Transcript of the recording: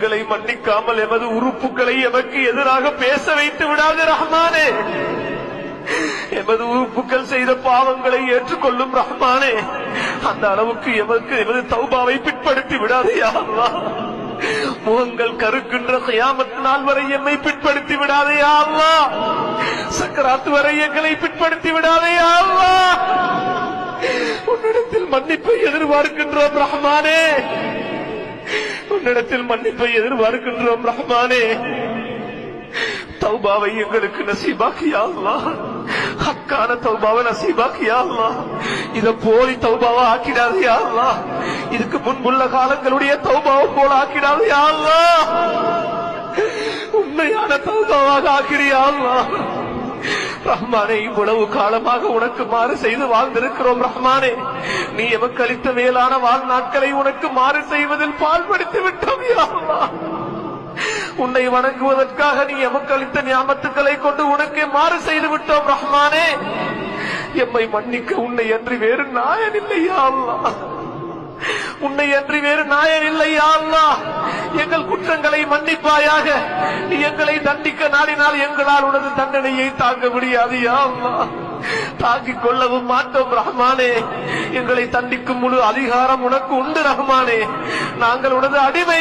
எங்களை மன்னிக்காமல் எமது உறுப்புகளை எமக்கு எதிராக பேச வைத்து விடாது ரஹ்மானே. எமது உறுப்புகள் செய்த பாவங்களை ஏற்றுக்கொள்ளும் ரஹ்மானே. அந்த அளவுக்கு எமக்கு எமது தௌபாவை பிற்படுத்தி விடாது யாருவா முகங்கள் கருக்கின்ற சயாமத் நாள் வரை எம்மை பிற்படுத்தி விடாதே அல்லா. சக்கராத் சக்கராத்து வரை எங்களை பிற்படுத்தி விடாதே அல்லா. உன்னிடத்தில் மன்னிப்பை எதிர்பார்க்கின்றோம் ரஹ்மானே. உன்னிடத்தில் மன்னிப்பை எதிர்பார்க்கின்றோம் ரஹ்மானே. தௌபாவை எங்களுக்கு நசீபாக்கியா ஹக்கான தௌபாவை நசீபாக்கியா இத போலி தௌபாவா ஆக்கிடாதயா யாருலாம் இதுக்கு முன்புள்ள காலங்களுடைய தௌபாவை போல ஆக்கிடாதயா யாருலாம் உண்மையான தௌபாவாக ஆக்கிறியா ரஹ்மானே இவ்வளவு காலமாக உனக்கு மாறு செய்து வாழ்ந்திருக்கிறோம் ரஹ்மானே. நீ எமக்கு அளித்த மேலான வாழ்நாட்களை உனக்கு மாறு செய்வதில் பால்படுத்தி விட்டோம் உன்னை வணங்குவதற்காக நீ எமக்கு அளித்த ஞாபத்துக்களை கொண்டு உனக்கே மாறு செய்து விட்டோம் ரஹ்மானே. எம்மை மன்னிக்க உன்னை அன்றி வேறு நாயன் இல்லையா அல்லா உன்னை அன்றி வேறு நாயன் இல்லை அல்லா. எங்கள் குற்றங்களை மன்னிப்பாயாக. நீ எங்களை தண்டிக்க நாடினால் எங்களால் உனது தண்டனையை தாங்க முடியாது யா தாக்கிக் கொள்ளவும் மாட்டோம் ரஹ்மானே. எங்களை தண்டிக்கும் முழு அதிகாரம் உனக்கு உண்டு ரஹ்மானே. நாங்கள் உனது அடிமை